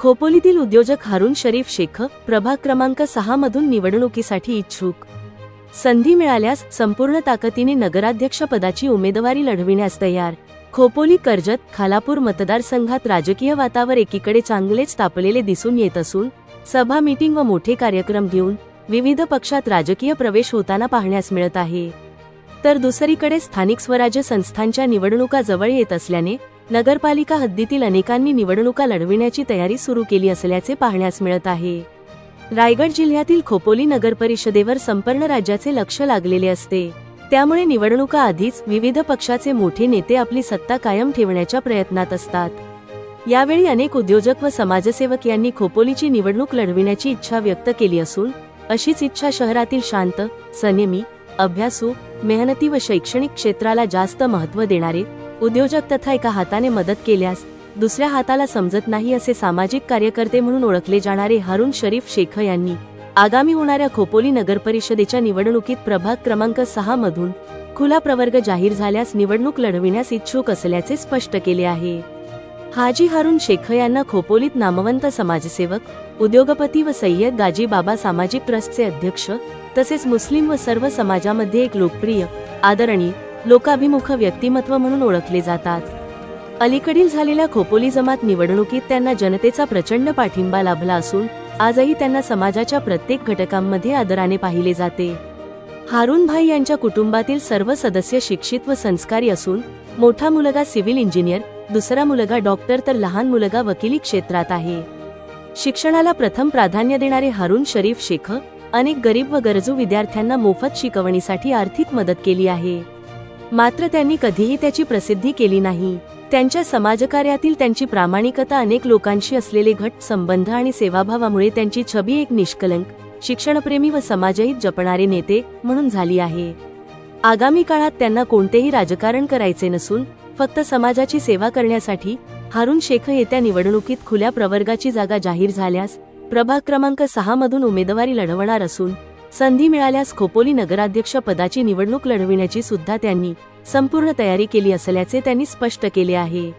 खोपोलीतील उद्योजक हारून शरीफ शेख प्रभाग क्रमांक सहा मधून निवडणुकीसाठी इच्छुक. संधी मिळाल्यास संपूर्ण ताकदीने नगराध्यक्ष पदाची उमेदवारी लढविण्यास तयार. खोपोली कर्जत खालापूर मतदारसंघात राजकीय वातावर एकीकडे चांगलेच तापलेले दिसून येत असून सभा मीटिंग व मोठे कार्यक्रम घेऊन विविध पक्षात राजकीय प्रवेश होताना पाहण्यास मिळत आहे. तर दुसरीकडे स्थानिक स्वराज्य संस्थांच्या निवडणुका जवळ येत असल्याने नगरपालिका हद्दीतील अनेकांनी निवडणुका लढविण्याची तयारी सुरू केली असल्याचे पाहण्यास मिळत आहे. रायगड जिल्ह्यातील खोपोली नगर परिषदेवर संपूर्ण राज्याचे लक्ष लागलेले असते. त्यामुळे निवडणुका आधीच विविध पक्षाचे मोठे नेते आपली सत्ता कायम ठेवण्याच्या प्रयत्नात असतात. यावेळी अनेक उद्योजक व समाजसेवक यांनी खोपोलीची निवडणूक लढविण्याची इच्छा व्यक्त केली असून अशीच इच्छा शहरातील शांत संयमी अभ्यासू मेहनती व शैक्षणिक क्षेत्राला जास्त महत्त्व देणारे उद्योजक तथा एका हाताने मदत केल्यास दुसऱ्या हाताला समजत नाही असे सामाजिक कार्यकर्ते म्हणून ओळखले जाणारे हारून शरीफ शेख यांनी आगामी होणाऱ्या खोपोली नगर परिषदेच्या निवडणुकीत प्रभाग क्रमांक सहा मधून खुला प्रवर्ग जाहीर झाल्यास निवडणूक लढविण्यास इच्छुक असल्याचे स्पष्ट केले आहे. हाजी हारून शेख यांना खोपोलीत नामवंत समाजसेवक उद्योगपती व सय्यद गाजी बाबा सामाजिक ट्रस्टचे अध्यक्ष तसेच मुस्लिम व सर्व समाजामध्ये एक लोकप्रिय आदरणीय लोकाभिमुख व्यक्तिमत्व म्हणून ओळखले जातात. अलीकडील झालेल्या खोपोली जमात निवडणुकीत त्यांना जनतेचा प्रचंड पाठिंबा लाभला असून आजही त्यांना समाजाच्या प्रत्येक घटकांमध्ये आदराने पाहिले जाते. हारून भाई यांच्या कुटुंबातील सर्व सदस्य शिक्षित व संस्कारी असून मोठा मुलगा सिव्हिल इंजिनियर दुसरा मुलगा डॉक्टर तर लहान मुलगा वकिली क्षेत्रात आहे. शिक्षणाला प्रथम प्राधान्य देणारे हारून शरीफ शेख अनेक गरीब व गरजू विद्यार्थ्यांना मोफत शिकवणीसाठी आर्थिक मदत केली आहे. मात्र त्यांनी कधीही त्याची प्रसिद्धी केली नाही. त्यांच्या समाजकार्यातील त्यांची प्रामाणिकता अनेक लोकांशी असलेले घट संबंध आणि सेवाभावामुळे त्यांची छबी एक निष्कलंक शिक्षणप्रेमी व समाजहित जपणारे नेते म्हणून झाली आहे. आगामी काळात त्यांना कोणतेही राजकारण करायचे नसून फक्त समाजाची सेवा करण्यासाठी हारून शेख येत्या निवडणुकीत खुल्या प्रवर्गाची जागा जाहीर झाल्यास प्रभाग क्रमांक सहा मधून उमेदवारी लढवणार असून संधी मिळाल्यास खोपोली नगराध्यक्ष पदाची निवडणूक लढविण्याची सुद्धा त्यांनी संपूर्ण तयारी केली असल्याचे त्यांनी स्पष्ट केले आहे.